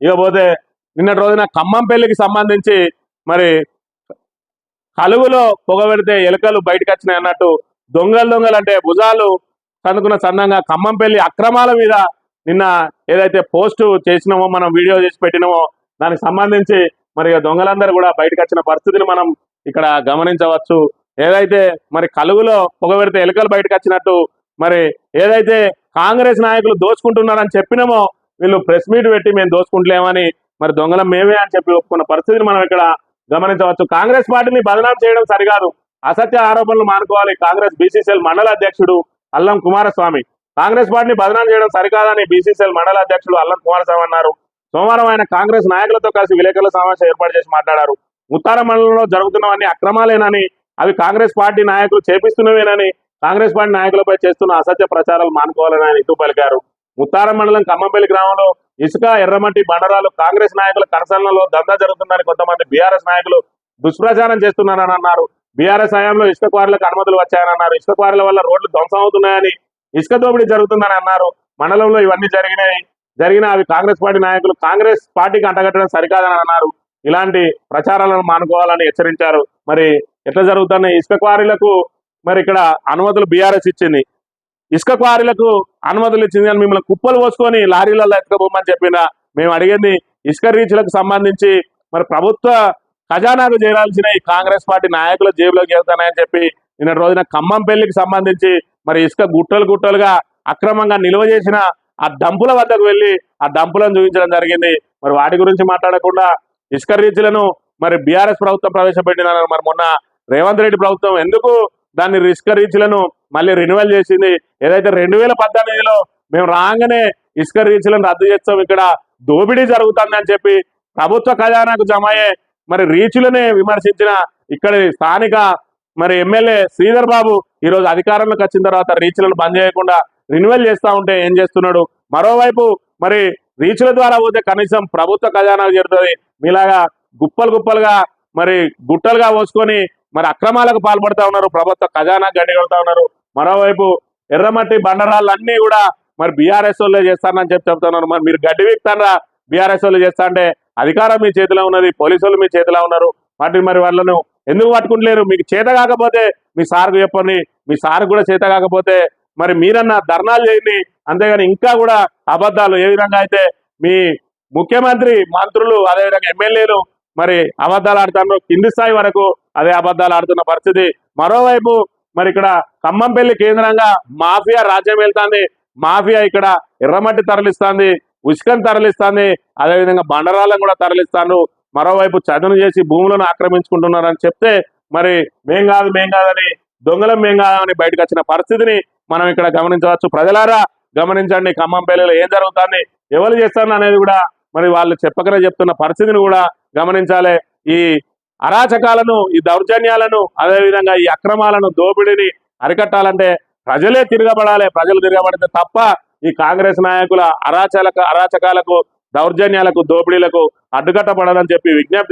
ఇకపోతే నిన్నటి రోజున ఖమ్మం పెళ్ళికి సంబంధించి మరి కలుగులో పొగ పెడితే ఎలుకలు బయటకు వచ్చినాయి అన్నట్టు దొంగలు దొంగలు అంటే భుజాలు కందుకున్న సందంగా ఖమ్మం పెళ్ళి అక్రమాల మీద నిన్న ఏదైతే పోస్ట్ చేసినామో మనం వీడియో చేసి పెట్టినామో దానికి సంబంధించి మరి దొంగలందరూ కూడా బయటకు వచ్చిన పరిస్థితిని మనం ఇక్కడ గమనించవచ్చు. ఏదైతే మరి కలుగులో పొగ పెడితే ఎలుకలు బయటకు వచ్చినట్టు మరి ఏదైతే కాంగ్రెస్ నాయకులు దోచుకుంటున్నారని చెప్పినామో వీళ్ళు ప్రెస్ మీట్ పెట్టి మేము దోచుకుంటలేమని మరి దొంగలం మేమే అని చెప్పి ఒప్పుకున్న పరిస్థితిని మనం ఇక్కడ గమనించవచ్చు. కాంగ్రెస్ పార్టీని బదనాం చేయడం సరికాదు. అసత్య ఆరోపణలు మానుకోవాలి కాంగ్రెస్ బీసీసీఎల్ మండల అధ్యక్షుడు అల్లం కుమారస్వామి. కాంగ్రెస్ పార్టీని బదనాం చేయడం సరికాదని బీసీసీఎల్ మండల అధ్యక్షుడు అల్లం కుమారస్వామి అన్నారు. సోమవారం ఆయన కాంగ్రెస్ నాయకులతో కలిసి విలేకరుల సమావేశం ఏర్పాటు చేసి మాట్లాడారు. ఉత్తార మండలంలో జరుగుతున్నవన్నీ అక్రమాలేనని అవి కాంగ్రెస్ పార్టీ నాయకులు చేపిస్తున్నవేనని కాంగ్రెస్ పార్టీ నాయకులపై చేస్తున్న అసత్య ప్రచారాలు మానుకోవాలని ఆయన ఇటు పలికారు. ఉత్తార మండలం కమ్మంపల్లి గ్రామంలో ఇసుక ఎర్రమట్టి బండరాలు కాంగ్రెస్ నాయకుల కరసనలో దందా జరుగుతుందని కొంతమంది బీఆర్ఎస్ నాయకులు దుష్ప్రచారం చేస్తున్నారని అన్నారు. బీఆర్ఎస్ హయాంలో ఇసుక క్వారీలకు అనుమతులు వచ్చాయని అన్నారు. ఇసుక క్వారీల వల్ల రోడ్లు ధ్వంసం అవుతున్నాయని ఇసుక దోపిడీ జరుగుతుందని అన్నారు. మండలంలో ఇవన్నీ జరిగినాయి. జరిగిన అవి కాంగ్రెస్ పార్టీ నాయకులు కాంగ్రెస్ పార్టీకి అంటగట్టడం సరికాదని అన్నారు. ఇలాంటి ప్రచారాలను మానుకోవాలని హెచ్చరించారు. మరి ఎట్లా జరుగుతున్నాయి? ఇసుక క్వారీలకు మరి ఇక్కడ అనుమతులు బీఆర్ఎస్ ఇచ్చింది. ఇసుక క్వారీలకు అనుమతులు ఇచ్చింది అని మిమ్మల్ని కుప్పలు పోసుకొని లారీలలో ఎత్తుకపోమని చెప్పిన మేము అడిగింది ఇసుక రీచ్లకు సంబంధించి మరి ప్రభుత్వ ఖజానాకు చేరాల్సిన ఈ కాంగ్రెస్ పార్టీ నాయకుల జేబులోకి వెళ్తానని చెప్పి నిన్న రోజున ఖమ్మం పెళ్ళికి సంబంధించి మరి ఇసుక గుట్టలు గుట్టలుగా అక్రమంగా నిల్వ చేసిన ఆ డంపుల వద్దకు వెళ్ళి ఆ డంపులను చూపించడం జరిగింది. మరి వాటి గురించి మాట్లాడకుండా ఇసుక రీచ్లను మరి బీఆర్ఎస్ ప్రభుత్వం ప్రవేశపెట్టిన మరి మొన్న రేవంత్ రెడ్డి ప్రభుత్వం ఎందుకు దాన్ని రిస్క్ రీచ్లను మళ్ళీ రెన్యువల్ చేసింది. ఏదైతే రెండు వేల పద్దెనిమిదిలో మేము రాగానే ఇసుక రీచ్లను రద్దు చేస్తాం ఇక్కడ దోపిడీ జరుగుతుంది అని చెప్పి ప్రభుత్వ ఖజానాకు జమ అయ్యే మరి రీచ్లనే విమర్శించిన ఇక్కడ స్థానిక మరి ఎమ్మెల్యే శ్రీధర్ బాబు ఈరోజు అధికారంలోకి వచ్చిన తర్వాత రీచ్లను బంద్ చేయకుండా రిన్యువల్ చేస్తూ ఉంటే ఏం చేస్తున్నాడు? మరోవైపు మరి రీచ్ల ద్వారా పోతే కనీసం ప్రభుత్వ ఖజానాకు చేరుతుంది. మీలాగా గుప్పలు గుప్పలుగా మరి గుట్టలుగా పోసుకొని మరి అక్రమాలకు పాల్పడతా ఉన్నారు ప్రభుత్వ ఖజానా గడ్డి ఉన్నారు. మరోవైపు ఎర్రమట్టి బండరాళ్ళు కూడా మరి బీఆర్ఎస్ వాళ్ళే చేస్తారని చెప్పి చెప్తున్నారు. మరి మీరు గడ్డి వీక్తారా బీఆర్ఎస్ వాళ్ళు చేస్తా అంటే అధికారం మీ చేతిలో ఉన్నది పోలీసులు మీ చేతిలో ఉన్నారు. వాటిని మరి వాళ్ళను ఎందుకు పట్టుకుంటలేరు? మీకు చేత కాకపోతే మీ సార్కు చెప్పండి. మీ సార్ కూడా చేత కాకపోతే మరి మీరన్నా ధర్నాలు చేయండి. అంతేగాని ఇంకా కూడా అబద్ధాలు ఏ విధంగా అయితే మీ ముఖ్యమంత్రి మంత్రులు అదేవిధంగా ఎమ్మెల్యేలు మరి అబద్ధాలు ఆడుతున్నారు కింది స్థాయి వరకు అదే అబద్ధాలు ఆడుతున్న పరిస్థితి. మరోవైపు మరి ఇక్కడ ఖమ్మంపల్లి కేంద్రంగా మాఫియా రాజ్యం వెళ్తాంది. మాఫియా ఇక్కడ ఎర్రమట్టి తరలిస్తాంది. ఉసుకని తరలిస్తాంది. అదేవిధంగా బండరాలను కూడా తరలిస్తాను మరోవైపు చదును చేసి భూములను ఆక్రమించుకుంటున్నారని చెప్తే మరి మేం కాదు మేం కాదని దొంగలం మేం కాదని బయటకు వచ్చిన పరిస్థితిని మనం ఇక్కడ గమనించవచ్చు. ప్రజలారా గమనించండి ఖమ్మం పెళ్ళిలో ఏం జరుగుతుంది. ఎవరు చేస్తారు అనేది కూడా మరి వాళ్ళు చెప్పకనే చెప్తున్న పరిస్థితిని కూడా గమనించాలి. ఈ అరాచకాలను ఈ దౌర్జన్యాలను అదేవిధంగా ఈ అక్రమాలను దోపిడీని అరికట్టాలంటే ప్రజలే తిరగబడాలి. ప్రజలు తిరగబడితే తప్ప ఈ కాంగ్రెస్ నాయకుల అరాచక అరాచకాలకు దౌర్జన్యాలకు దోపిడీలకు అడ్డుకట్టబడాలని చెప్పి విజ్ఞప్తి